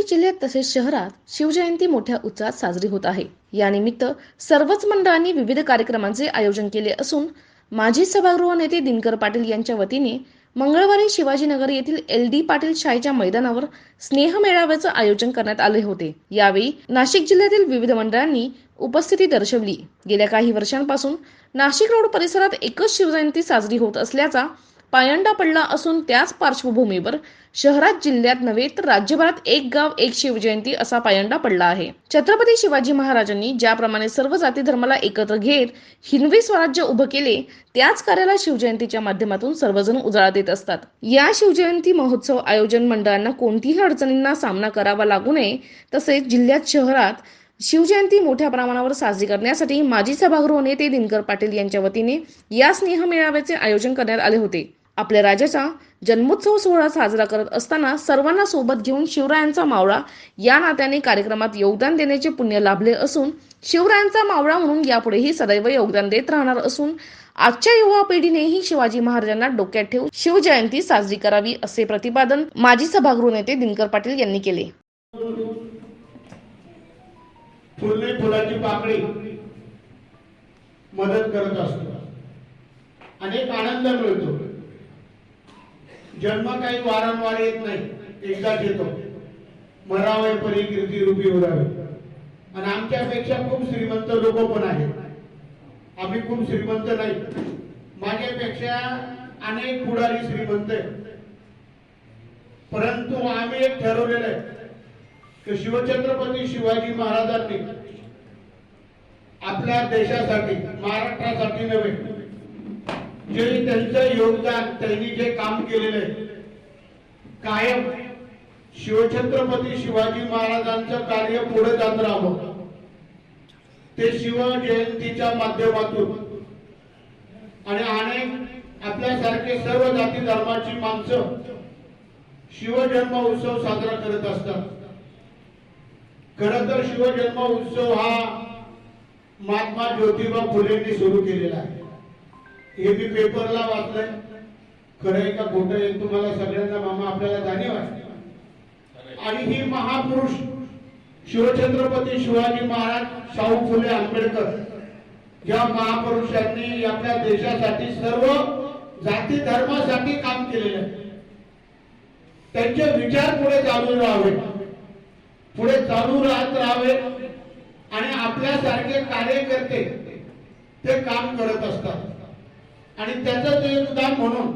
नाशिक जिल्ह्यात तसेच शहरात शिवजयंती मोठ्या उत्साहात साजरी होत आहे. यानिमित्त सर्वच मंडळांनी विविध कार्यक्रमांचे आयोजन केले असून माजी सभागृह नेते दिनकर पाटील यांच्या वतीने मंगळवारी शिवाजीनगर येथील एल डी पाटील शाळेच्या मैदानावर स्नेह मेळाव्याचं आयोजन करण्यात आले होते. यावेळी नाशिक जिल्ह्यातील विविध मंडळांनी उपस्थिती दर्शवली. गेल्या काही वर्षांपासून नाशिक रोड परिसरात एकच शिवजयंती साजरी होत असल्याचा पायंडा पडला असून त्याच पार्श्वभूमीवर शहरात जिल्ह्यात नव्हे तर राज्यभरात एक गाव एक शिवजयंती असा पायंडा पडला आहे. छत्रपती शिवाजी महाराजांनी ज्याप्रमाणे सर्व जाती धर्माला एकत्र घेत हिंदवी स्वराज्य उभं केले त्याच कार्याला शिवजयंतीच्या माध्यमातून सर्वजण उजाळा देत असतात. या शिवजयंती महोत्सव आयोजन मंडळांना कोणतीही अडचणींना सामना करावा लागू नये तसेच जिल्ह्यात शहरात शिवजयंती मोठ्या प्रमाणावर साजरी करण्यासाठी माजी सभागृह नेते दिनकर पाटील यांच्या वतीने या स्नेह मेळाव्याचे आयोजन करण्यात आले होते. आपल्या राजाचा जन्मोत्सव सोहळा साजरा करत असताना सर्वांना सोबत घेऊन शिवरायांचा मावळा या नात्याने कार्यक्रमात योगदान देण्याचे पुण्य लाभले असून शिवरायांचा मावळा म्हणून यापुढेही सदैव योगदान देत राहणार असून आजच्या युवा पिढीनेही शिवाजी महाराजांना डोक्यात ठेवून शिवजयंती साजरी करावी असे प्रतिपादन माजी सभागृह नेते दिनकर पाटील यांनी केले. फुलाची पाकळी मदत करत असतो. अनेक आनंद मिळतो. जन्म काही वारंवार येत नाही. एकदाच येतो मरावे परी कीर्ती रूपी उरावे. आणि आमच्यापेक्षा खूप श्रीमंत लोक पण आहेत. आम्ही खूप श्रीमंत नाही. माझ्यापेक्षा अनेक पुढारी श्रीमंत आहे परंतु आम्ही एक ठरवलेलं आहे की शिवछत्रपती शिवाजी महाराजांनी आपल्या देशासाठी महाराष्ट्रासाठी नव्हे जे त्यांचं योगदान त्यांनी जे काम केलेलं आहे कायम शिवछत्रपती शिवाजी महाराजांचं कार्य पुढे जात राहावं. ते शिवजयंतीच्या माध्यमातून. आणि अनेक आपल्यासारखे सर्व जाती धर्माची माणसं शिवजन्म उत्सव साजरा करत असतात. खर तर शिवजन्म उत्सव हा महात्मा ज्योतिबा फुलेंनी सुरू केलेला आहे. हे मी पेपरला वाचलंय. खरं आहे का खोटं आहे तुम्हाला सगळ्यांना मामा आपल्याला जाणीव आहे. आणि ही महापुरुष शिवछत्रपती शिवाजी महाराज शाहू फुले आंबेडकर या महापुरुषांनी आपल्या देशासाठी सर्व जाती धर्मासाठी काम केलेलं आहे. त्यांचे विचार पुढे चालू राहावे. पुढे चालू राहत राहावे. आणि आपल्यासारखे कार्यकर्ते ते काम करत असतात. आणि त्याचं ते उदाहरण म्हणून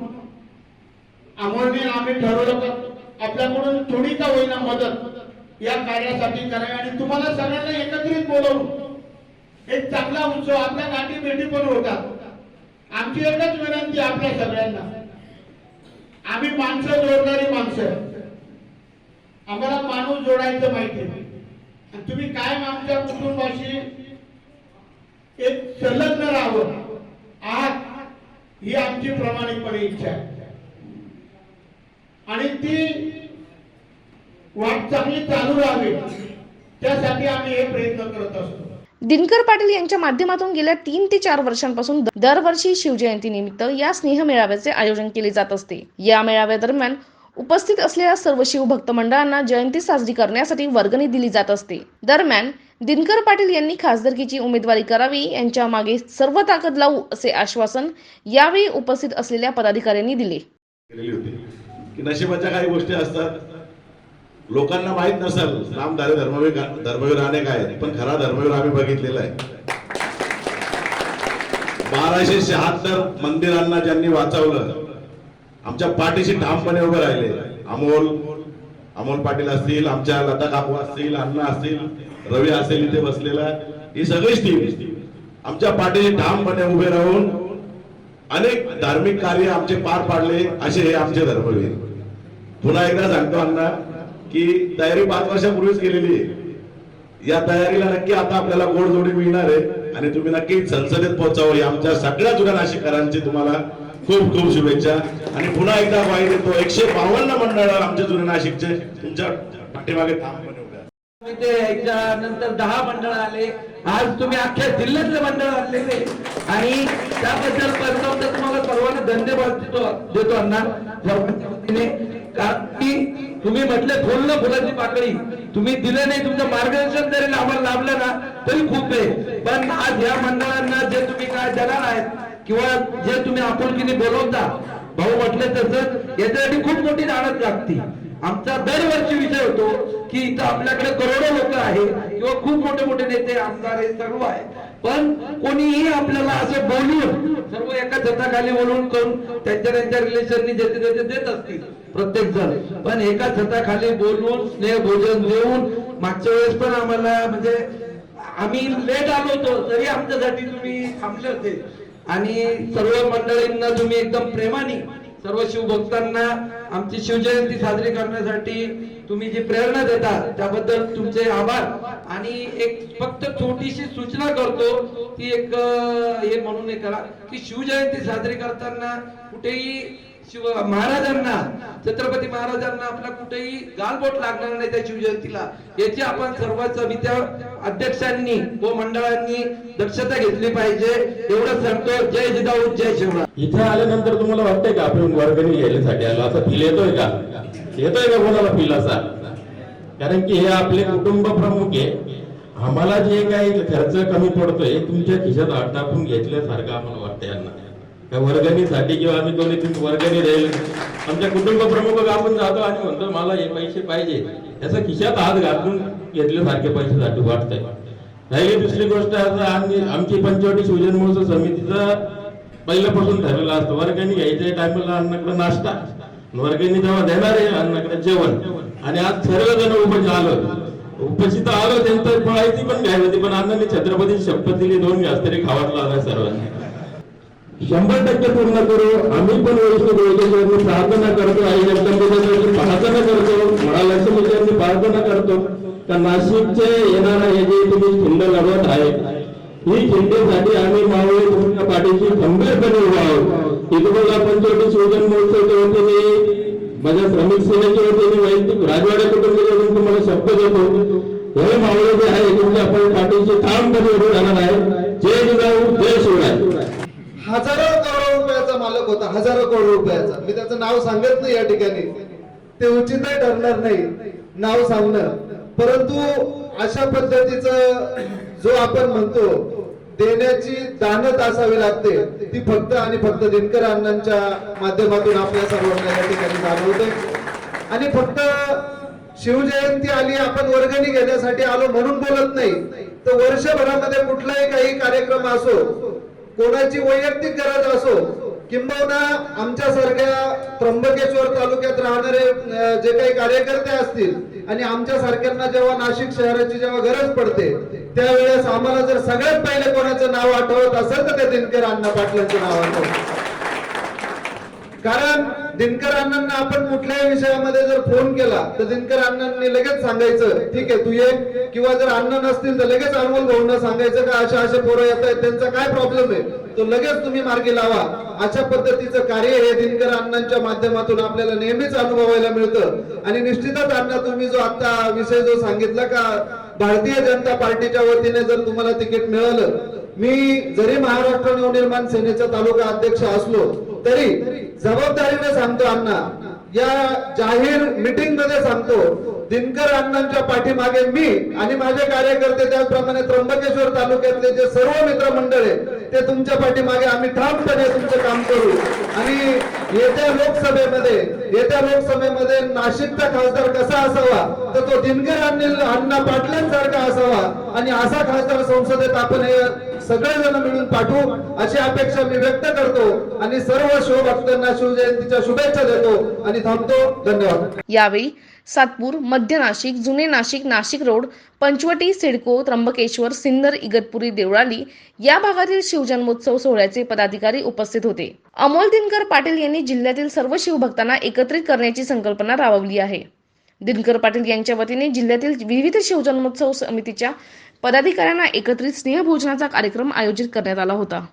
अमोलने आम्ही ठरवलं का आपल्याकडून थोडी का होईना मदत या कार्यासाठी करावी. आणि तुम्हाला सगळ्यांना एकत्रित बोलवून एक चांगला उत्सव आपल्या गाठी भेटी पण होतात. आमची एकच विनंती आपल्या सगळ्यांना. आम्ही माणसं जोडणारी माणसं. आम्हाला माणूस जोडायचं माहिती आहे. आणि तुम्ही कायम आमच्या कुटुंबाशी एक संलग्न राहावं. आहात. ही आमची प्रामाणिकपणे इच्छा आहे. आणि ती वाट चांगली चालू राहावी. त्यासाठी आम्ही हे प्रयत्न करत असतो. दिनकर पाटील यांच्या माध्यमातून गेल्या तीन ते चार वर्षांपासून दरवर्षी शिवजयंती निमित्त या स्नेह मेळाव्याचे आयोजन केले जात असते. या मेळाव्यादरम्यान उपस्थित असलेल्या सर्व शिवभक्त मंडळांना जयंती साजरी करण्यासाठी वर्गणी दिली जात असते. दरम्यान दिनकर पाटील यांनी खासदारकीची उमेदवारी करावी यांच्या मागे सर्व ताकद लावू असे आश्वासन यावेळी उपस्थित असलेल्या पदाधिकाऱ्यांनी दिले. की नशिबाच्या काही गोष्टी असतात लोकांना माहीत नसेल राम दारे धर्मवीर धर्मवीर अनेक आहेत पण खरा धर्मवीर आम्ही बघितलेला आहे. बाराशे शहात्तर मंदिरांना ज्यांनी वाचवलं आमच्या पाठीशी ठामपणे उभे राहिले अमोल अमोल पाटील असतील आमच्या लता काकू असतील अण्णा असतील रवी असेल इथे बसलेला ही सगळीच टीम आमच्या पाठीशी ठामपणे उभे राहून अनेक धार्मिक कार्य आमचे पार पाडले असे हे आमचे धर्मवीर. पुन्हा एकदा सांगतो अण्णा की तयारी पाच वर्षापूर्वीच केलेली आहे. या तयारीला नक्की आता आपल्याला गोड जोडी मिळणार आहे. आणि तुम्ही नक्की संसदेत पोहोचावं ही आमच्या सगळ्या जुन्या नाशिककरांची तुम्हाला खूप खूप शुभेच्छा. आणि पुन्हा एकदा वाईट येतो. एकशे बावन्न मंडळ आमच्या जुने नाशिकचे तुमच्या पाठीमागे नंतर दहा मंडळ आले. आज तुम्ही अख्ख्या जिल्ह्यातले मंडळ आणलेले आणि त्याबद्दल प्रथम तर तुम्हाला सर्वांना धन्यवाद देतो देतो अण्णा वतीने. कारण की तुम्ही म्हटले फुललं फुलाची पाकळी. तुम्ही दिलं नाही तुमचं मार्गदर्शन जरी आम्हाला लाभलं ना तरी खूप आहे. पण आज या मंडळांना जे तुम्ही काय देणार आहेत किंवा जे तुम्ही आपुलकीने बोलवता भाऊ म्हटले तसं याच्यासाठी खूप मोठी जाणत लागते. आमचा दरवर्षी विषय होतो की इथं आपल्याकडे करोडो लोक आहे किंवा खूप मोठे मोठे नेते आमदार हे सर्व आहे पण कोणीही आपल्याला असं बोलून सर्व एका छताखाली बोलून करून त्यांच्या त्यांच्या रिलेशननी जेथे जेथे देत असतील प्रत्येक जण. पण एका छताखाली बोलून स्नेह भोजन देऊन मागच्या वेळेस पण आम्हाला म्हणजे आम्ही लेट आलो होतो तरी आमच्यासाठी तुम्ही थांबले होते. आणि सर्व मंडळींना तुम्ही एकदम प्रेमाने सर्व शिवभक्तांना आमची शिवजयंती साजरी करण्यासाठी तुम्ही जी प्रेरणा देता त्याबद्दल तुमचे आभार. आणि एक फक्त छोटीशी सूचना करतो ती एक हे म्हणून हे करा की शिवजयंती साजरी करताना कुठेही शिव महाराजांना छत्रपती महाराजांना आपला कुठेही गालबोट लागणार नाही त्या शिवजयंतीला. याची आपण सर्व समित्या अध्यक्षांनी व मंडळांनी दक्षता घेतली पाहिजे. एवढं सांगतो जय जिजाऊ जय शिवराय. इथे आल्यानंतर तुम्हाला वाटतंय का आपण वर्गणी घ्यायसाठी आलो? असा फील येतोय का? येतोय का कोणाला फील असा? कारण की हे आपले कुटुंब प्रमुख आहे. आम्हाला जे काही खर्च कमी पडतोय तुमच्या खिशात टाकून घेतल्यासारखं आम्हाला वाटतं यांना. त्या वर्गणीसाठी किंवा आम्ही दोन्ही तीन वर्गणी राहील आमच्या कुटुंब प्रमुख आपण जातो आणि म्हणतो मला हे पैसे पाहिजे. त्याचा खिशात हात घालून घेतल्यासारखे पैशासाठी वाटतंय. राहिली दुसरी गोष्ट असं आम्ही आमची पंचवटी शिवजन महोत्सव समितीचं पहिल्यापासून ठरलेलं असतं. वर्गणी घ्यायच्या टायमाला अन्नाकडे नाश्ता. वर्गणी जेव्हा देणार आहे अन्नाकडे जेवण. आणि आज सर्वजण उपस्थित आलो. उपस्थित आलो त्यांचं माहिती पण घ्यायला होती पण अण्णांनी छत्रपती शपथ दिली दोन घास तरी खावाच लागला सर्वांनी. शंभर टक्के पूर्ण करू. आम्ही पण वैष्णव देवतेश्वरनी प्रार्थना करतो. आई जगदंबेश्वरची प्रार्थना करतो. महालक्ष्मीची प्रार्थना करतो. तर नाशिकचे येणारा हे जे तुम्ही खिंड लढवत आहे ही खिंडीसाठी आम्ही मावळी तुमच्या पाठीशी खंबीरपणे उभा आहोत. इथं पंचवटी शिवजन महोत्सवच्या वतीने माझ्या श्रमिक सेनेच्या वतीने वैयक्तिक राजवाड्या कुटुंबाच्या तुम्हाला शब्द देतो. हे मावळे जे आहे तुमच्या आपण पाठीशी ठामपणे उभे राहणार आहे जय जिजाऊ जय शिवराय हजारो करोड रुपयाचा मालक होता हजारो करोड रुपयाचा मी त्याचं नाव सांगत नाही या ठिकाणी. ते उचितही ठरणार नाही नाव सांगणं परंतु अशा पद्धतीचं जो आपण म्हणतो देण्याची दानत असावी लागते ती फक्त आणि फक्त दिनकर अण्णांच्या माध्यमातून आपल्या सर्वांना या ठिकाणी जाणवते. आणि फक्त शिवजयंती आली आपण वर्गणी घेण्यासाठी आलो म्हणून बोलत नाही. तर वर्षभरामध्ये कुठलाही काही कार्यक्रम असो कोणाची वैयक्तिक गरज असो किंबहुना आमच्यासारख्या त्र्यंबकेश्वर तालुक्यात राहणारे जे काही कार्यकर्ते असतील आणि आमच्यासारख्यांना जेव्हा नाशिक शहराची जेव्हा गरज पडते त्यावेळेस आम्हाला जर सगळ्यात पहिले कोणाचं नाव आठवत असेल तर ते दिनकर अण्णा पाटलांचं नाव आठवत. कारण दिनकर अण्णांना आपण कुठल्याही विषयामध्ये जर फोन केला तर दिनकर अण्णांनी लगेच सांगायचं ठीक आहे तू ये. किंवा जर अण्णा नसतील तर लगेच अनमोल भाऊंना सांगायचं का अशा अशा पोरं येत आहेत त्यांचा काय प्रॉब्लेम आहे? तो लगेच तुम्ही मार्गी लावा. अशा पद्धतीचं कार्य हे दिनकर अण्णांच्या माध्यमातून आपल्याला नेहमीच अनुभवायला मिळतं. आणि निश्चितच अण्णा तुम्ही जो आता विषय जो सांगितला का भारतीय जनता पार्टीच्या वतीने जर तुम्हाला तिकीट मिळालं मी जरी महाराष्ट्र नवनिर्माण सेनेचा तालुका अध्यक्ष असलो तरी जबाबदारीने सांगतो अण्णा या जाहीर मीटिंगमध्ये सांगतो दिनकर अण्णांच्या पाठीमागे मी आणि माझे कार्यकर्ते त्याचप्रमाणे त्र्यंबकेश्वर तालुक्यातले जे सर्व मित्रमंडळ आहे ते तुमच्या पाठीमागे आम्ही ठामपणे तुमचं काम करू. आणि येत्या लोकसभेमध्ये येत्या लोकसभेमध्ये नाशिकचा खासदार कसा असावा तर तो दिनकर अण्णा अण्णा पाटलांसारखा असावा. आणि असा खासदार संसदेत आपण हे सगळेजण मिळून पाठवू अशी अपेक्षा मी व्यक्त करतो आणि सर्व शिवभक्तांना शिवजयंतीच्या शुभेच्छा देतो आणि थांबतो. धन्यवाद. यावेळी सातपूर मध्य नाशिक जुने नाशिक नाशिक रोड पंचवटी सिडको त्र्यंबकेश्वर सिन्नर इगतपुरी देवळाली या भागातील शिवजन्मोत्सव सोहळ्याचे पदाधिकारी उपस्थित होते. अमोल दिनकर पाटील यांनी जिल्ह्यातील सर्व शिवभक्तांना एकत्रित करण्याची संकल्पना राबवली आहे. दिनकर पाटील यांच्या वतीने जिल्ह्यातील विविध शिवजन्मोत्सव समितीच्या पदाधिकाऱ्यांना एकत्रित स्नेहभोजनाचा कार्यक्रम आयोजित करण्यात आला होता.